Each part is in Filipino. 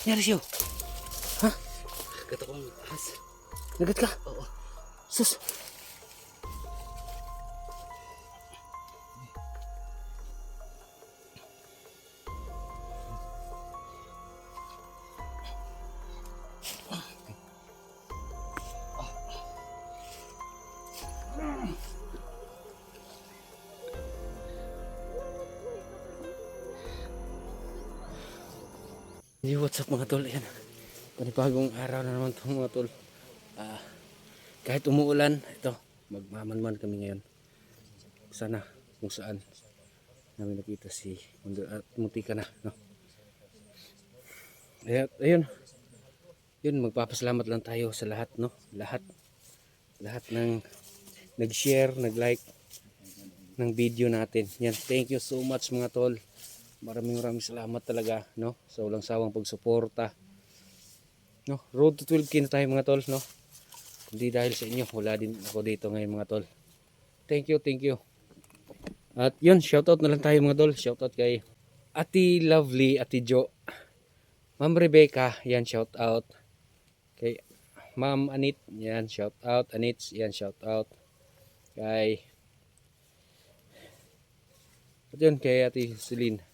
Nangyari siyo? Ha? Kata kong ahas. Nagat ka? Oo. Sus. Up mga tol? Yan. Panibagong araw na naman itong mga tol. Ah, kahit umuulan, ito, magmamanman kami ngayon. Sana, kung saan namin nakita si Mundo at muti ka na, no? Ayun, ayun. Yun, magpapasalamat lang tayo sa lahat, no? Lahat. Lahat ng nag-share, nag-like ng video natin. Yan, thank you so much mga tol. Maraming maraming salamat talaga, no? Sa walang sawang pagsuporta. No? Road to 12k na tayo mga tol, no? Hindi dahil sa inyo, wala din ako dito ngayon mga tol. Thank you, thank you. At yun, shoutout na lang tayo mga tol. Shoutout kay Ati Lovely, Ati Jo. Ma'am Rebecca, yan shoutout. Kay Ma'am Anit, yan shoutout. Anits, yan shoutout. Kay At yun, kay Ati Celine.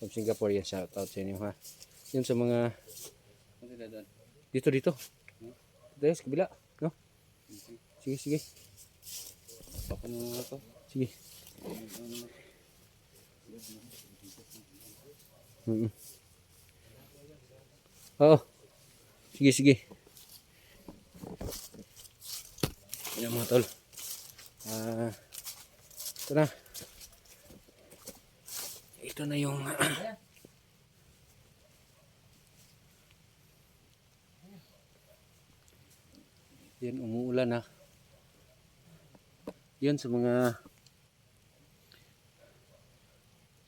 From Singapore, yan shoutout sa inyo ha. Yun sa mga dito dito. Dito sa kabila, no? Sige, sige. Sige. Mm Oo. Sige, sige. Yan mga tol. Ah, ito na. Ito na yung Yan, umuulan na. Yan sa mga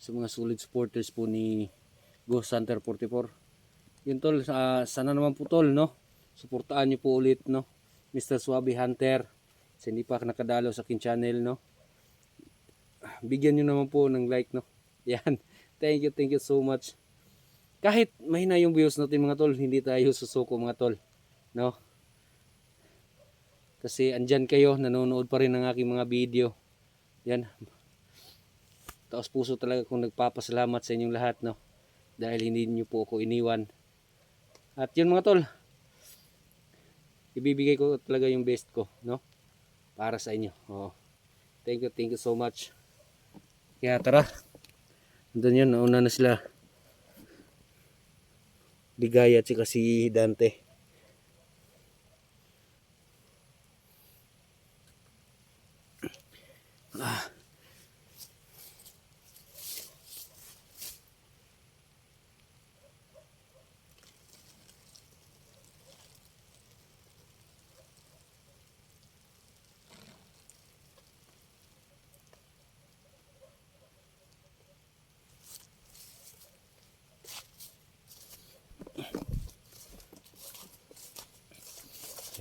sa mga solid supporters po ni Ghost Hunter 44. Yun tol, sa, sana naman po tol, no? Suportaan niyo po ulit, no? Mr. Swabe Hunter. Sa hindi pa nakadalo sa akin channel, no? Bigyan niyo naman po ng like, no? Yan. Thank you, thank you so much. Kahit mahina yung views natin mga tol, hindi tayo susuko mga tol, no? Kasi andyan kayo, nanonood pa rin ng aking mga video. Yan. Taos puso talaga kung nagpapasalamat sa inyong lahat, no? Dahil hindi niyo po ako iniwan. At yun mga tol, ibibigay ko talaga yung best ko, no? Para sa inyo. Oh. Thank you, thank you so much. Kaya tara. Doon yun, nauna na sila. Ligaya at sika si Dante.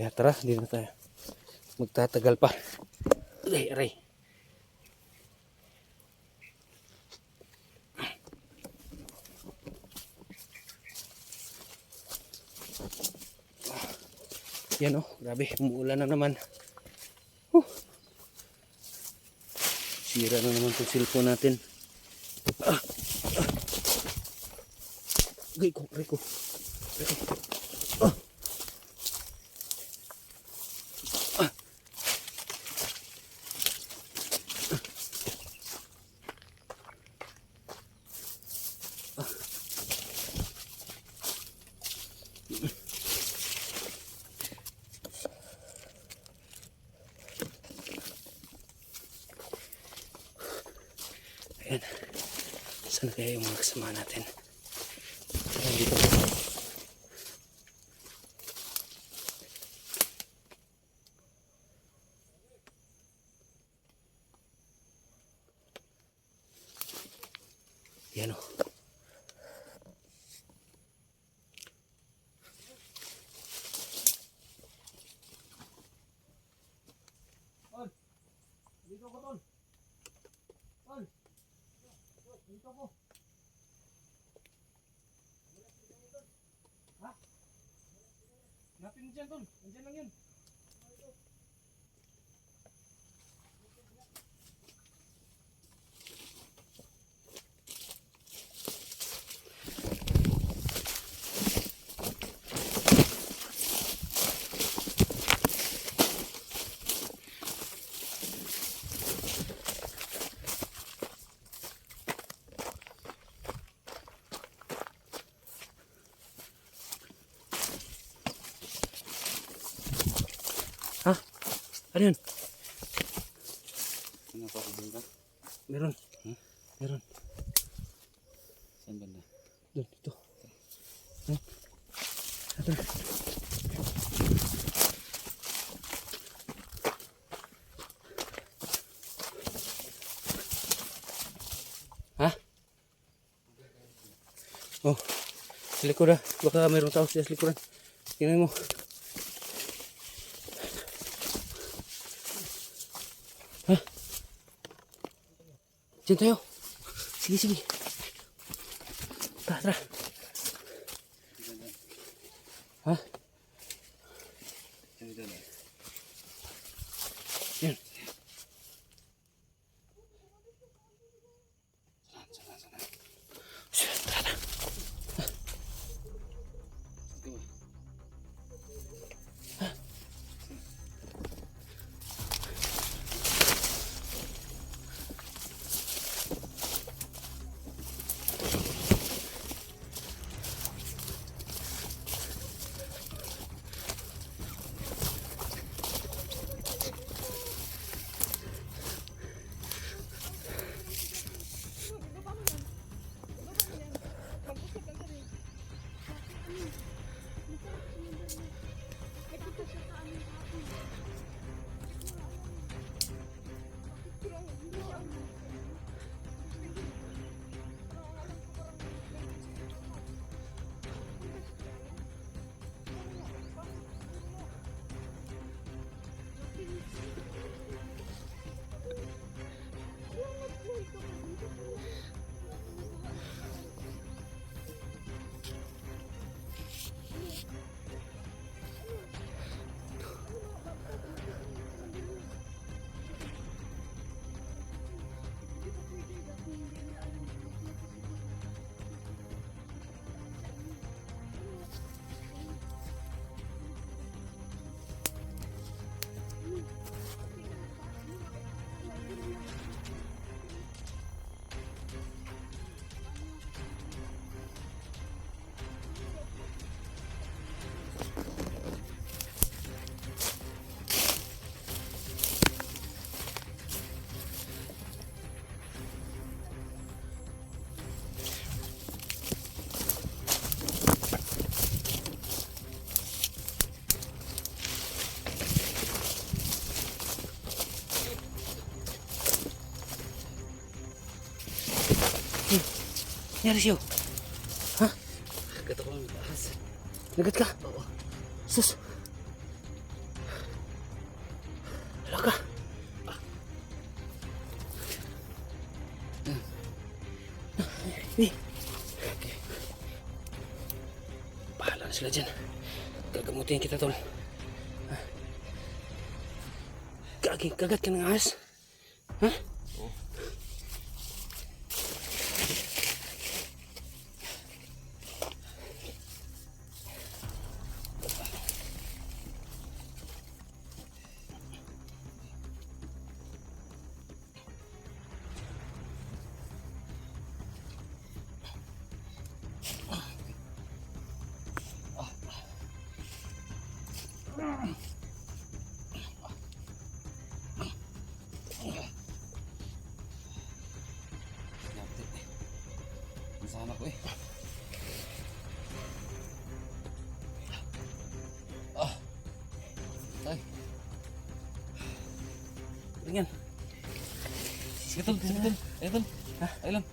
Kaya tara, hindi na tayo. Magtatagal pa. Aray, aray. Yan oh, grabe, umuulan na naman. Huh. Sira na naman itong cellphone natin. Ah, ah. Gay ko, gay ko. Gay ko. Kaya yung mga kasama natin? Dito. Yun dyan, Ano yun? Ano pa ako ka? Meron. Meron. Saan banda? Doon, dito. Hmm? Ito. Ha? Oh, sa likod ah. Baka mayroong tao sa likuran. Tingnan mo. Diyan tayo. Sige, sige. Tara, tara. Ha? Nangyari siyo. Kagat ako ng taas. Nagat ka. Oo. Sus. Hala ka. Eh. Bahala na sila dyan. Gagamutin kita, tol. Gagi, kagat ka ng ahas. Ha? Lapit Itol, itol, itol. Ha? Ilang.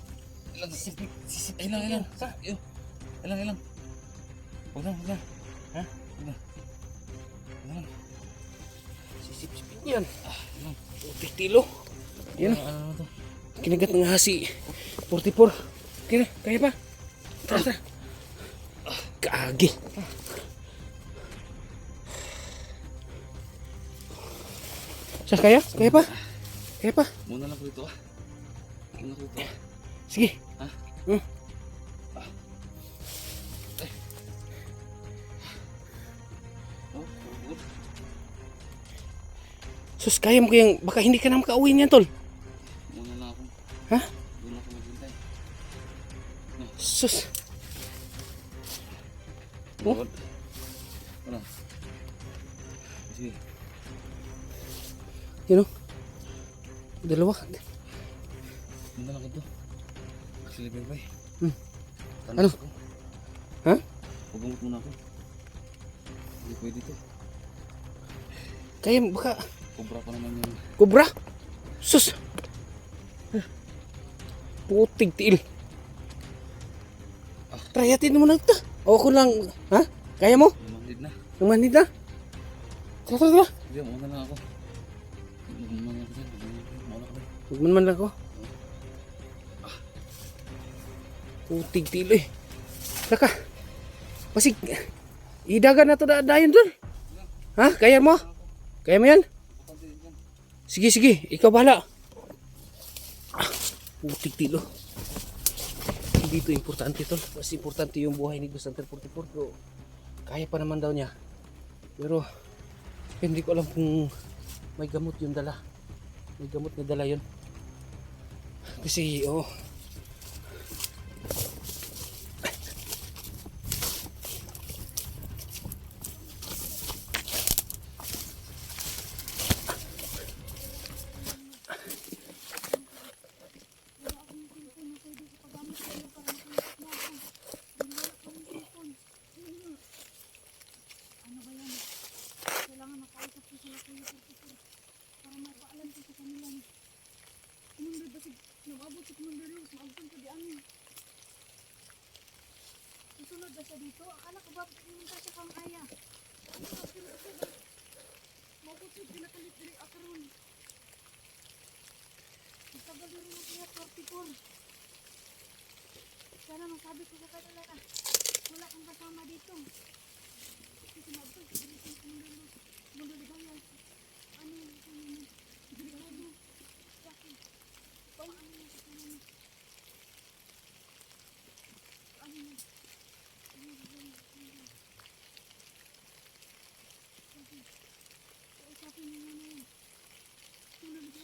Ilang, sisip, sisip. Ilang, ilang. Sa? Ilang, ilang. ilang. Huwag na, huwag. Ha? Huwag na. Huwag yan. Ah, ilang. Putik tilo. Yan. Ano, ano to? Kinagat ng hasi. 44. Okay na, kaya pa. Tara, tara. Kaagi. Sa kaya? Kaya pa? Kaya pa? Muna lang ko dito ah. Muna ko dito ah. Sige. Ha? Hmm. Oh, pagod. Sus, kaya mo kayang, baka hindi ka na makauwi niyan, tol. Muna lang ako. Ha? Doon ako maghintay. Sus. Oh? Pagod. Ano? Sige. Yun o. Dalawa. Muna lang ko to. Actually, bye bye. Hmm. Ano? ako. Ha? Pagamot muna ako. Hindi pwede to. Kaya baka, Kubra pa naman yung... kubra. Sus. Putig tiil. Trayatin mo na ito. O ako lang, ha? Kaya mo? Lumandid na. Namanid na. Tara, tara, tara. Hindi, muna lang ako. Dyan. Magmanman lang ako. Putig tiil eh. Saka. Pasig. Idagan na to da dayon dun. Ha? Kaya mo? Kaya mo yan? Sige, sige. Ikaw bahala. Ah, putig tilo. Hindi ito importante tol. Mas importante yung buhay ni Gustante 44. Pero kaya pa naman daw niya. Pero hindi ko alam kung may gamot yung dala. May gamot na dala yun. Kasi, oh. Kailangan makausap ko sila kuya Portipor para mapaalam ko sa kanila. Kumundod ba si... Nababot si Kumundod Luz, maagpun ko di amin. Dito? Akala ko ba pumunta siya kang aya? Ano ba? Ito ba? Mabot siya pinakalit diri akaron. Nagtagal na rin ang kuya Portipor. Sana masabi ko sa kanila na wala kang kasama dito. Kasi maagpun ko si Kumundod Luz. Kumundod Luz, ano ano. Pang ano yung sa kanila. Ano yun? Ano yun? Ano yun? Jackie. Kausapin mo na yun. Tulad ko.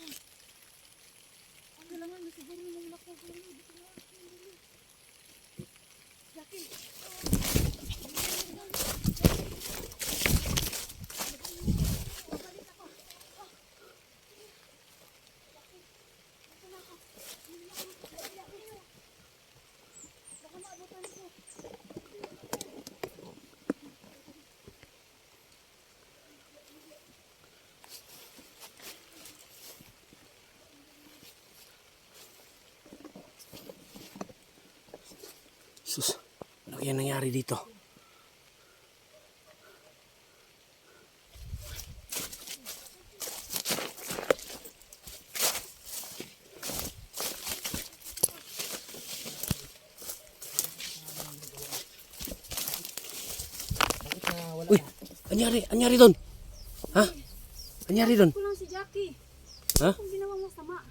Ang kailangan na siguro yung lako ko yun. Dito na. Jackie. Babalik ako. Baka maabutan ko. Sus. Ano kaya nangyari dito? Uy, anyari, anyari doon? Ha? Anyari doon? Ko lang si Jackie. Ha? Kung ginawa masama.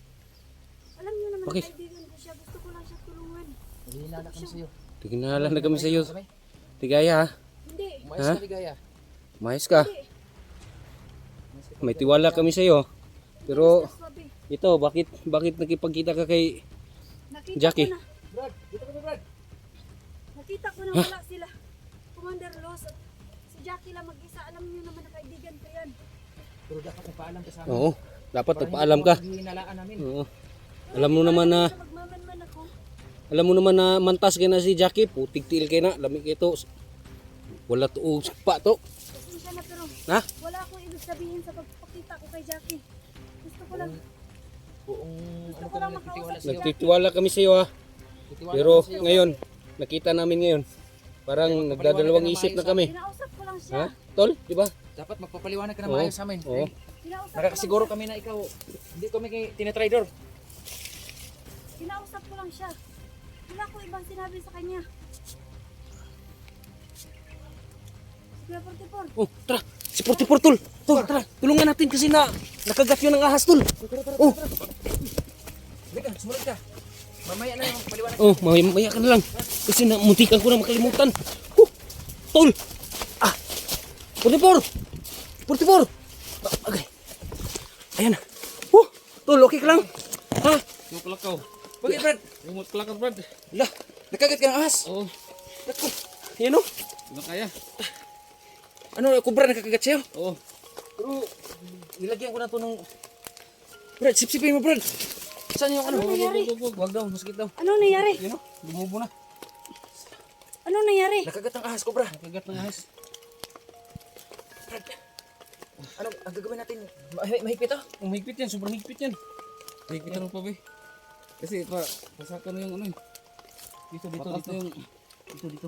Alam niyo naman na kaibigan ko siya. Gusto ko lang siya tulungan. Hinala kami sa'yo. Tignalan na kami sa iyo. Tigaya ha? Hindi. Umayos Ha? ka ligaya. Mayos ka. Hindi. May tiwala kami sa iyo. Pero ito, bakit bakit nakipagkita ka kay Nakita Jackie. ko na. Brad, dito kami Brad. Nakita ko na wala sila. Commander Los si Jackie lang mag-isa. Alam niyo naman na kaibigan ko yan. Pero dapat nagpaalam ka sa amin. Oo, dapat Para nagpaalam hindi ka. mo Hinalaan namin. Oo. Alam mo naman na Magmamanman ako. Alam mo naman na mantas kay na si Jackie, putig tiil kay na, lami kay to. Wala to og pa to. Pasensya na pero Ha? wala akong ibig sabihin sa pagpapakita ko kay Jackie. Gusto ko lang. Buong Gusto ano ko lang makausap sa'yo. Nagtitiwala kami sa iyo ha. Pero ngayon, nakita namin ngayon. Parang nagdadalawang isip na kami. Kinausap ko lang siya. Ha? Tol, di ba? Dapat magpapaliwanag ka na Oo. maayos sa amin. Oo. Kinausap Nakakasiguro ko lang kami na ikaw, hindi kami kay tinatridor. siya. Kinausap ko lang siya. Wala ko ibang sinabi sa kanya. Sige, 44. Oh, tara. Si 44 tol. Tol, tara, tulungan natin kasi na nakagat yun ng ahas tol. Oh, Halika, sumunod ka. Mamaya na yung paliwanag. oh, mamaya, mamaya ka na lang. Kasi na muntikan ko na makalimutan. Huh, tol. Ah. 44. 44. Ah, Okay. Ayan na. Huh, tol, okay ka lang? Ha? Yung kalakaw. Bakit, Brad? Yung kalakaw, Brad. Lah, nakagat ka ng ahas. Oo. Naku. Yan oh. Hindi na kaya. Ano, kubra nakakagat sa'yo? Oo. Pero, nilagyan ko na to ng... Brad, sipsipin mo, Brad. Saan yung ano? Ano nangyari? Huwag daw, masakit daw. Ano nangyari? Yan o. Lumubo na. Ano nangyari? Nakagat ng ahas, kubra. Nakagat ng ahas. Brad, ano, ang gagawin natin? Mahi- Mahigpit oh. Ang higpit yan. Sobrang higpit yan. Higpit ano pa ba? Kasi pa, pasakan mo yung ano eh. Dito, dito, dito yung... Dito, dito.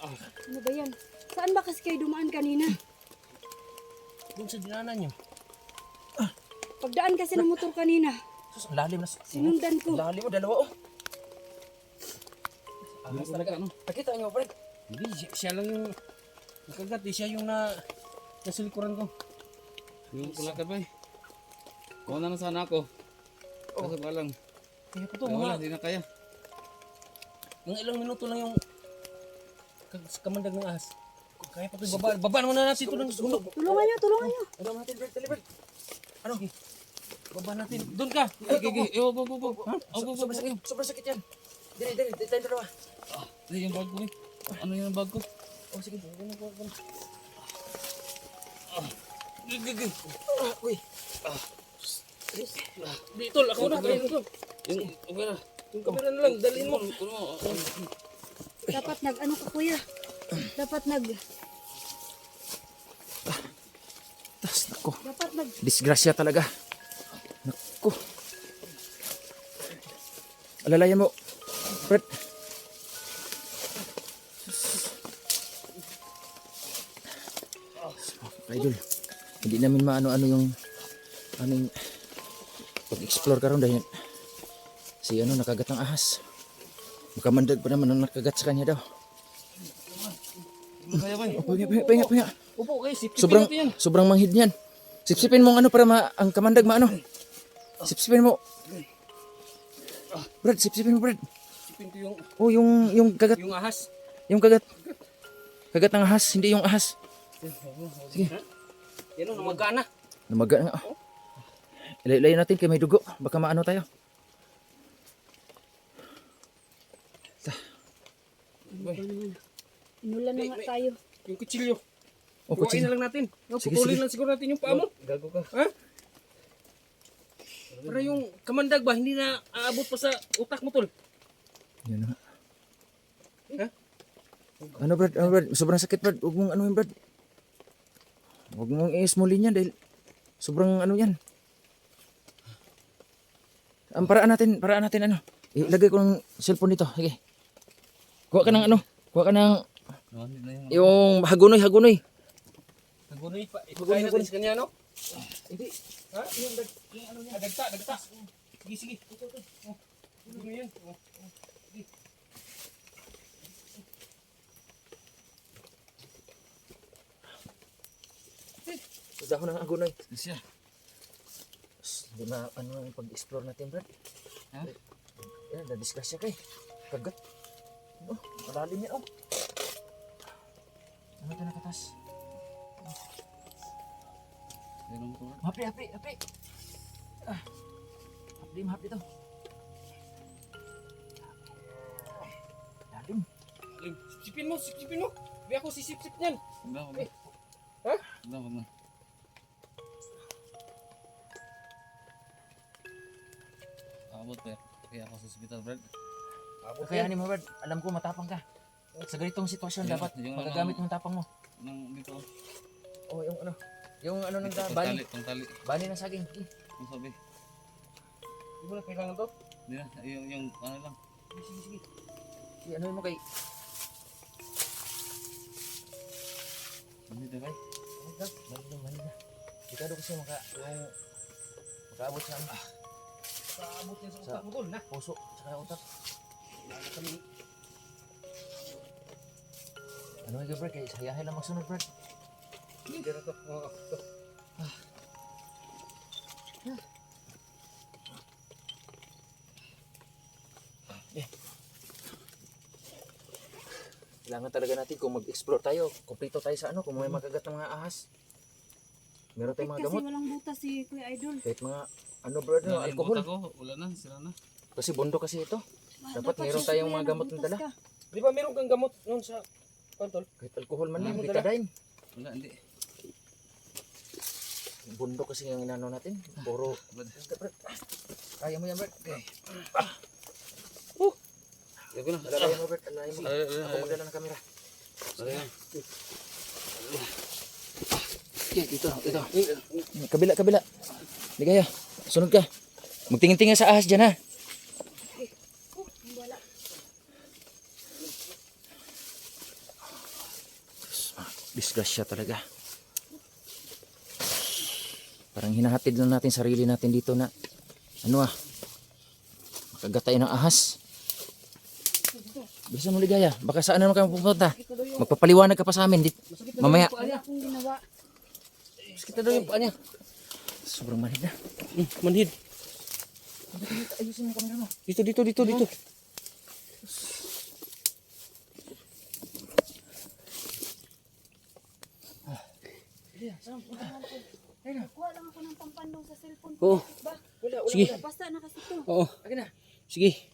Ano ba yan? Saan ba kasi kayo dumaan kanina? Doon sa dinanan niyo. Pagdaan kasi ng motor kanina. Sus, ang lalim na. Sinundan ko. Ang lalim mo, dalawa oh. Ahas talaga ano. Nakita niyo, Brad? Hindi, siya, siya lang yung nakagat. Eh. Siya yung na... Nasa likuran ko. Yung kalakad ba eh. Mauna na sana ako. Kaso pa lang. Kaya pa to, Ay, wala, mga, hindi na kaya. mga ilang minuto lang yung kag- kamandag ng ahas. Kaya pa to, baba, baba naman na natin ito ng sunog. Tulungan nyo, tulungan nyo. Ano natin? Dali, Brad. Ano? Baba natin. Doon ka. Ay, gigi. Eh, oh, bo, bo, bo. Ha? Oh, bo, bo, bo. Sobrang sakit, sobrang sakit yan. Dali, dali, dali tayo dalawa. Ay, yung bag ko eh. Ano yung bag ko? Oh, sige. Ganun ko, ganun. Gigi. Ah, uy. Di, tol, ako na. Yung, na. Yung kamera na lang, dalhin mo. Mo. Dapat nag, ano ka kuya? Dapat nag, Tas, nako. dapat nag, Disgrasya talaga. Naku. Alalayan mo. Brad. Idol. Hindi namin maano-ano yung aming pag-explore karon dahil si ano nakagat ng ahas. Makamandag pa naman ang nakagat sa kanya daw. Oh, pahinga, pahinga, pahinga. Upo, okay, sip. Sobrang yan. sobrang manghid niyan. Sipsipin mo ano para ma ang kamandag maano. Sipsipin mo. Brad, sipsipin mo, Brad. Sipin ko yung, Oh, yung yung kagat, yung ahas. yung kagat. Kagat ng ahas, hindi yung ahas. Yan o, namagana. Lumaga nga. Oh. Ilay natin kay may dugo. Baka maano tayo. inulan na nga tayo. Yung kutsilyo. Oh, kutsilyo. na lang natin. Sige, sige. lang siguro natin yung paa mo. Gago ka. Ha? Para yung kamandag ba, hindi na aabot pa sa utak mo, tol. Yan na. Ha? Ano Brad? Ano Brad? Sobrang sakit Brad. Huwag mong ano yun Brad. Huwag mong i-smallin yan dahil sobrang ano yan. Ang paraan natin, paraan natin ano. Ilagay ko ng cellphone dito. Sige. Kuha ka ng ano. Kuha ka ng yung... hagunoy, hagunoy. Nagunoy pa. Ipagkain natin sa kanya, no? Hindi. Ha? Yung, dag, yung ano niya? Dagta, dagta. Sige, sige. Ito, ito. Oh. Ano yan? Oh. Sige. Dahon ng hagunoy. Siya. Hindi na ano yung pag-explore natin Brad. Ha? Yan, na-discuss siya kay. Kagat. Oh, malalim niya oh. Ano ito nakatas? Meron ko. Happy, happy, happy. Ah. Happy, happy to. Lalim. Aling, Sipsipin mo, sipsipin mo. Hindi ako sisip-sip niyan. Na, huwag na. Ha? Huwag na, Abot pa. Kaya ako sa hospital, Brad. Kakayanin mo Brad. Alam ko matapang ka. Sa ganitong sitwasyon dapat yung magagamit ano- mo yung tapang mo. Nang dito. Oh, yung ano. Yung ano ng Dito, da- pang bani. tali, pang tali. Bani ng saging. Eh, Ang sabi. Hindi mo na kailangan to. Hindi na, yung, yung ano lang. Sige, sige. Sige, ano mo kay... Hindi na kay. Balik na, balik na, balik na. Kita daw kasi maka... Yung... Makaabot sa ano. Paabot yan sa utak mo, tol. Na. Puso. Tsaka utak. Kailangan kami. Ano nga Brad, kaya sayahin lang magsunod Brad. Hindi na to. Oo, to. Kailangan talaga natin kung mag-explore tayo, kumpleto tayo sa ano, kung may makagat ng mga ahas. Meron tayong mga Kasi gamot, walang butas si Kuya Idol. kahit mga ano no, Wala yung alcohol. buta ko. Wala na, sira na. Kasi bundo kasi ito. Ah, Dapat meron tayong mga gamot na dala. Di ba meron kang gamot noon sa pantol? Kahit alcohol man lang, Ano betadine. Wala, hindi. Bundo kasi yung inano natin. Puro. Brad. Kaya mo yan, Brad. Okay. Sabi na. Alalayan mo, Brad. Alalayan mo. Ay, ay, Ako ay. magdala ng kamera. Ayan. Okay, dito, dito. Kabila, kabila. Ligaya, sunod ka. Magtingin-tingin sa ahas dyan, ha? Disgrasya talaga. Parang hinahatid lang natin sarili natin dito na ano ah makagatay ng ahas. Bilisan mo ligaya. Baka saan naman kami pupunta? Magpapaliwanag ka pa sa amin. Mamaya. Wala. Kita daw yung paa niya. Sobrang manhid na. Hmm, manhid. Ayusin mo kamera mo. Dito, dito, dito, dito. Kuha lang ako ng pampandong sa cellphone Oo. Ba? Sige. Basta na kasi to. Oo. Akin na. Sige.